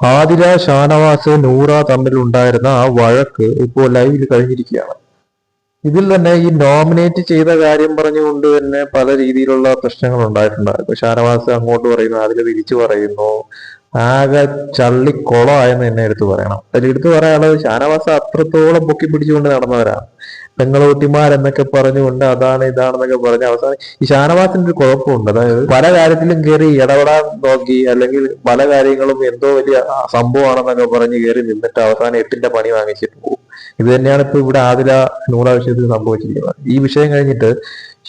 ആതിര ഷാനവാസ് നൂറ തമ്മിലുണ്ടായിരുന്ന ആ വഴക്ക് ഇപ്പോൾ ലൈവിൽ കഴിഞ്ഞിരിക്കുകയാണ്. ഇതിൽ തന്നെ ഈ നോമിനേറ്റ് ചെയ്ത കാര്യം പറഞ്ഞുകൊണ്ട് തന്നെ പല രീതിയിലുള്ള പ്രശ്നങ്ങൾ ഉണ്ടായിട്ടുണ്ട്. ഇപ്പൊ ഷാനവാസ് അങ്ങോട്ട് പറയുന്നു അതിൽ തിരിച്ചു പറയുന്നു. ആകെ ചള്ളിക്കുളമായെന്ന് തന്നെ എടുത്തു പറയണം. അതിൽ എടുത്തു പറയാനുള്ളത് ഷാനവാസ് അത്രത്തോളം പൊക്കി പിടിച്ചുകൊണ്ട് നടന്നവരാണ്. പെങ്ങളൂട്ടിമാരെന്നൊക്കെ പറഞ്ഞുകൊണ്ട് അതാണ് ഇതാണെന്നൊക്കെ പറഞ്ഞ് അവസാനം ഈ ഷാനവാസിന്റെ ഒരു കുഴപ്പമുണ്ട്. അതായത് പല കാര്യത്തിലും കയറി ഇടപെടാൻ നോക്കി അല്ലെങ്കിൽ പല കാര്യങ്ങളും എന്തോ വലിയ സംഭവമാണെന്നൊക്കെ പറഞ്ഞ് കയറി നിന്നിട്ട് അവസാനം എട്ടിന്റെ പണി വാങ്ങിച്ചിട്ട് പോകും. ഇത് തന്നെയാണ് ഇപ്പൊ ഇവിടെ ആദില നൂറ വിഷയത്തിൽ സംഭവിച്ചിരിക്കുന്നത്. ഈ വിഷയം കഴിഞ്ഞിട്ട്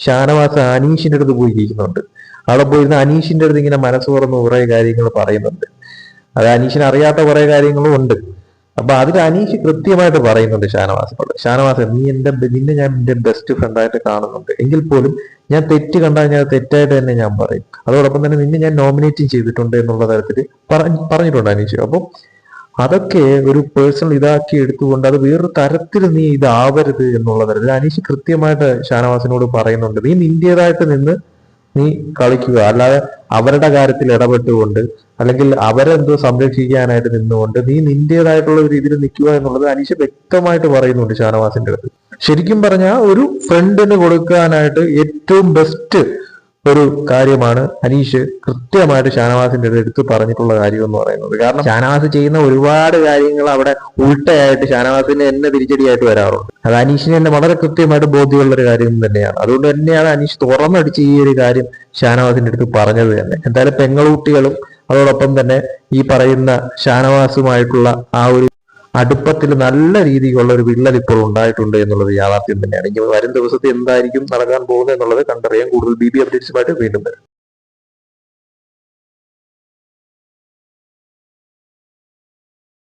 ഷാനവാസ് അനീഷിന്റെ അടുത്ത് പോയി ഇരിക്കുന്നുണ്ട് അവിടെ പോയിരുന്ന അനീഷിന്റെ അടുത്ത് ഇങ്ങനെ മനസ്സ് തുറന്ന് കുറെ കാര്യങ്ങൾ പറയുന്നുണ്ട്. അത് അനീഷിന് അറിയാത്ത കുറെ കാര്യങ്ങളും ഉണ്ട്. അപ്പൊ അതിൽ അനീഷ് കൃത്യമായിട്ട് പറയുന്നുണ്ട് ഷാനവാസിനോട് ഷാനവാസ് നീ എന്റെ നിന്നെ ഞാൻ എന്റെ ബെസ്റ്റ് ഫ്രണ്ടായിട്ട് കാണുന്നുണ്ട്. എങ്കിൽ പോലും ഞാൻ തെറ്റ് കണ്ടാൽ ഞാൻ തെറ്റായിട്ട് തന്നെ ഞാൻ പറയും. അതോടൊപ്പം തന്നെ നിന്നെ ഞാൻ നോമിനേറ്റും ചെയ്തിട്ടുണ്ട് എന്നുള്ള തരത്തിൽ പറഞ്ഞിട്ടുണ്ട് അനീഷ്. അപ്പം അതൊക്കെ ഒരു പേഴ്സണൽ ഇതാക്കി എടുത്തുകൊണ്ട് അത് വേറൊരു തരത്തിൽ നീ ഇതാവരുത് എന്നുള്ള തരത്തിൽ അനീഷ് കൃത്യമായിട്ട് ഷാനവാസിനോട് പറയുന്നുണ്ട്. നീ നിന്റേതായിട്ട് നിന്ന് നീ കളിക്കുക. അല്ലാതെ അവരുടെ കാര്യത്തിൽ ഇടപെട്ടുകൊണ്ട് അല്ലെങ്കിൽ അവരെന്തോ സംരക്ഷിക്കാനായിട്ട് നിന്നുകൊണ്ട് നീ നിന്റേതായിട്ടുള്ള ഒരു രീതിയിൽ നിൽക്കുക എന്നുള്ളത് അനീഷ വ്യക്തമായിട്ട് പറയുന്നുണ്ട് ഷാനവാസിന്റെ അടുത്ത്. ശരിക്കും പറഞ്ഞാൽ ഒരു ഫ്രണ്ടിന് കൊടുക്കാനായിട്ട് ഏറ്റവും ബെസ്റ്റ് ഒരു കാര്യമാണ് അനീഷ് കൃത്യമായിട്ട് ഷാനവാസിന്റെ അടുത്ത് പറഞ്ഞിട്ടുള്ള കാര്യം എന്ന് പറയുന്നത്. കാരണം ഷാനവാസ് ചെയ്യുന്ന ഒരുപാട് കാര്യങ്ങൾ അവിടെ ഉൾട്ടയായിട്ട് ഷാനവാസിന് എന്നെ തിരിച്ചടിയായിട്ട് വരാറുണ്ട്. അത് അനീഷിന് തന്നെ വളരെ കൃത്യമായിട്ട് ബോധ്യമുള്ള ഒരു കാര്യം തന്നെയാണ്. അതുകൊണ്ട് തന്നെയാണ് അനീഷ് തുറന്നടിച്ച് ഈ ഒരു കാര്യം ഷാനവാസിന്റെ അടുത്ത് പറഞ്ഞത് തന്നെ. എന്തായാലും പെങ്ങളൂട്ടികളും അതോടൊപ്പം തന്നെ ഈ പറയുന്ന ഷാനവാസുമായിട്ടുള്ള ആ ഒരു അടുപ്പത്തിൽ നല്ല രീതിയിലുള്ള ഒരു വിള്ളൽ ഇപ്പോൾ ഉണ്ടായിട്ടുണ്ട് എന്നുള്ളത് യാഥാർത്ഥ്യം തന്നെയാണ്. ഇനി വരും ദിവസത്തെ എന്തായിരിക്കും നടക്കാൻ പോകുന്നത് എന്നുള്ളത് കണ്ടറിയാൻ കൂടുതൽ ബി ബി അപ്ഡേറ്റ്സുമായിട്ട് വീണ്ടും വരും.